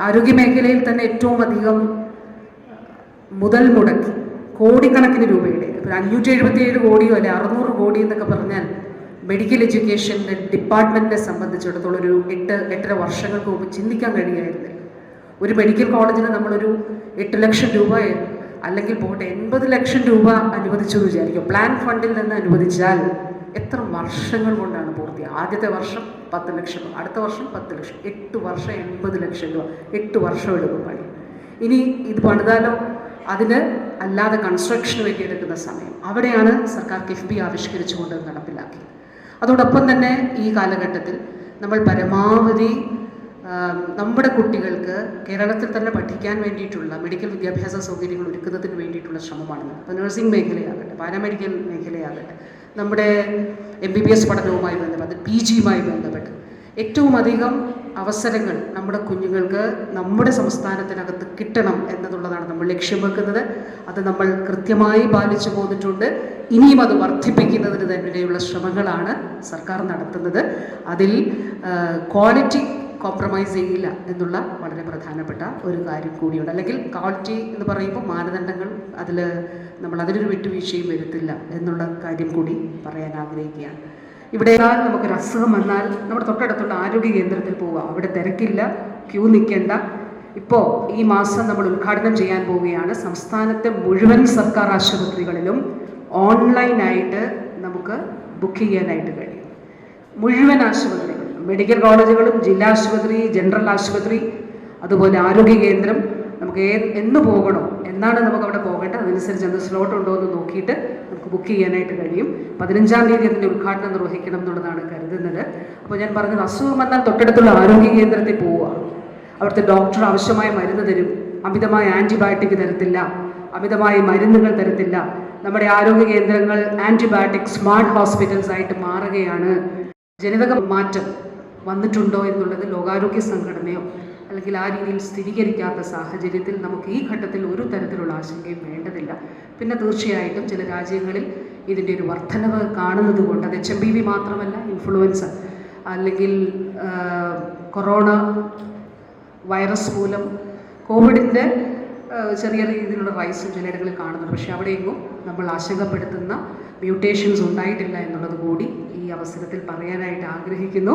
ആരോഗ്യ മേഖലയിൽ തന്നെ ഏറ്റവും അധികം മുതൽ മുടക്കി കോടിക്കണക്കിന് രൂപയുടെ ഒരു അഞ്ഞൂറ്റി എഴുപത്തിയേഴ് കോടിയോ അല്ലെ അറുന്നൂറ് കോടി എന്നൊക്കെ പറഞ്ഞാൽ മെഡിക്കൽ എഡ്യൂക്കേഷന്റെ ഡിപ്പാർട്ട്മെന്റിനെ സംബന്ധിച്ചിടത്തോളം ഒരു എട്ട് എട്ടര വർഷങ്ങൾക്ക് മുമ്പ് ചിന്തിക്കാൻ കഴിയുമായിരുന്നില്ല ഒരു മെഡിക്കൽ കോളേജിന് നമ്മളൊരു എട്ട് ലക്ഷം രൂപ അല്ലെങ്കിൽ പോട്ടെ എൺപത് ലക്ഷം രൂപ അനുവദിച്ചു വിചാരിക്കും. പ്ലാൻ ഫണ്ടിൽ നിന്ന് അനുവദിച്ചാൽ എത്ര വർഷങ്ങൾ കൊണ്ടാണ് പൂർത്തി ആദ്യത്തെ വർഷം പത്ത് ലക്ഷം രൂപ അടുത്ത വർഷം പത്ത് ലക്ഷം എട്ട് വർഷം എൺപത് ലക്ഷം രൂപ എട്ട് വർഷം എടുക്കും പണി. ഇനി ഇത് പണിതാലോ? അതിന് അല്ലാതെ കൺസ്ട്രക്ഷന് വേണ്ടി എടുക്കുന്ന സമയം. അവിടെയാണ് സർക്കാർ കിഫ്ബി ആവിഷ്കരിച്ചുകൊണ്ട് നടപ്പിലാക്കി അതോടൊപ്പം തന്നെ ഈ കാലഘട്ടത്തിൽ നമ്മൾ പരമാവധി നമ്മുടെ കുട്ടികൾക്ക് കേരളത്തിൽ തന്നെ പഠിക്കാൻ വേണ്ടിയിട്ടുള്ള മെഡിക്കൽ വിദ്യാഭ്യാസ സൗകര്യങ്ങൾ ഒരുക്കുന്നതിന് വേണ്ടിയിട്ടുള്ള ശ്രമമാണ് അപ്പോൾ നഴ്സിംഗ് മേഖലയാകട്ടെ പാരാമെഡിക്കൽ മേഖലയാകട്ടെ നമ്മുടെ എം ബി ബി എസ് പഠനവുമായി ബന്ധപ്പെട്ട് പി ജിയുമായി ബന്ധപ്പെട്ട് ഏറ്റവും അധികം അവസരങ്ങൾ നമ്മുടെ കുഞ്ഞുങ്ങൾക്ക് നമ്മുടെ സംസ്ഥാനത്തിനകത്ത് കിട്ടണം എന്നതുള്ളതാണ് നമ്മൾ ലക്ഷ്യം വെക്കുന്നത്. അത് നമ്മൾ കൃത്യമായി പാലിച്ചു പോന്നിട്ടുണ്ട്. ഇനിയും അത് വർദ്ധിപ്പിക്കുന്നതിന് തന്നെയുള്ള ശ്രമങ്ങളാണ് സർക്കാർ നടത്തുന്നത്. അതിൽ ക്വാളിറ്റി കോംപ്രമൈസ് ചെയ്യില്ല എന്നുള്ള വളരെ പ്രധാനപ്പെട്ട ഒരു കാര്യം കൂടിയുണ്ട്. അല്ലെങ്കിൽ ക്വാളിറ്റി എന്ന് പറയുമ്പോൾ മാനദണ്ഡങ്ങൾ അതിൽ നമ്മൾ അതിനൊരു വിട്ടുവീഴ്ചയും വരുത്തില്ല എന്നുള്ള കാര്യം കൂടി പറയാൻ ആഗ്രഹിക്കുകയാണ്. ഇവിടെ നമുക്കൊരു അസുഖം വന്നാൽ നമ്മുടെ തൊട്ടടുത്തുള്ള ആരോഗ്യ കേന്ദ്രത്തിൽ പോവുക. അവിടെ തിരക്കില്ല ക്യൂ നിൽക്കേണ്ട. ഇപ്പോൾ ഈ മാസം നമ്മൾ ഉദ്ഘാടനം ചെയ്യാൻ പോവുകയാണ്. സംസ്ഥാനത്തെ മുഴുവൻ സർക്കാർ ആശുപത്രികളിലും ഓൺലൈനായിട്ട് നമുക്ക് ബുക്ക് ചെയ്യാനായിട്ട് കഴിയും. മുഴുവൻ ആശുപത്രികളും മെഡിക്കൽ കോളേജുകളും ജില്ലാ ആശുപത്രി ജനറൽ ആശുപത്രി അതുപോലെ ആരോഗ്യ കേന്ദ്രം നമുക്ക് ഏ എന്ന് പോകണോ എന്നാണ് നമുക്ക് അവിടെ പോകേണ്ടത്. അതനുസരിച്ച് അന്ന് സ്ലോട്ട് ഉണ്ടോ എന്ന് നോക്കിയിട്ട് നമുക്ക് ബുക്ക് ചെയ്യാനായിട്ട് കഴിയും. പതിനഞ്ചാം തീയതി അതിന്റെ ഉദ്ഘാടനം നിർവഹിക്കണം എന്നുള്ളതാണ് കരുതുന്നത്. അപ്പോൾ ഞാൻ പറഞ്ഞത് അസുഖം വന്നാൽ തൊട്ടടുത്തുള്ള ആരോഗ്യ കേന്ദ്രത്തിൽ പോവുക. അവിടുത്തെ ഡോക്ടർ ആവശ്യമായ മരുന്ന് തരും. അമിതമായ ആന്റിബയോട്ടിക് തരത്തില്ല. അമിതമായ മരുന്നുകൾ തരത്തില്ല. നമ്മുടെ ആരോഗ്യ കേന്ദ്രങ്ങൾ ആന്റിബയോട്ടിക് സ്മാർട്ട് ഹോസ്പിറ്റൽസ് ആയിട്ട് മാറുകയാണ്. ജനിതക മാറ്റം. വന്നിട്ടുണ്ടോ എന്നുള്ളത് ലോകാരോഗ്യ സംഘടനയോ അല്ലെങ്കിൽ ആ രീതിയിൽ സ്ഥിരീകരിക്കാത്ത സാഹചര്യത്തിൽ നമുക്ക് ഈ ഘട്ടത്തിൽ ഒരു തരത്തിലുള്ള ആശങ്കയും വേണ്ടതില്ല. പിന്നെ തീർച്ചയായിട്ടും ചില രാജ്യങ്ങളിൽ ഇതിന്റെ ഒരു വർധനവ് കാണുന്നത് കൊണ്ട് അത് എച്ച് എം ബി വി മാത്രമല്ല ഇൻഫ്ലുവൻസ അല്ലെങ്കിൽ കൊറോണ വൈറസ് മൂലം കോവിഡിന്റെ ചെറിയ രീതിയിലുള്ള റൈസും ചിലയിടങ്ങളിൽ കാണുന്നുണ്ട്. പക്ഷേ അവിടെയെങ്ങും നമ്മൾ ആശങ്കപ്പെടുത്തുന്ന മ്യൂട്ടേഷൻസ് ഉണ്ടായിട്ടില്ല എന്നുള്ളത് കൂടി ഈ അവസരത്തിൽ പറയാനായിട്ട് ആഗ്രഹിക്കുന്നു.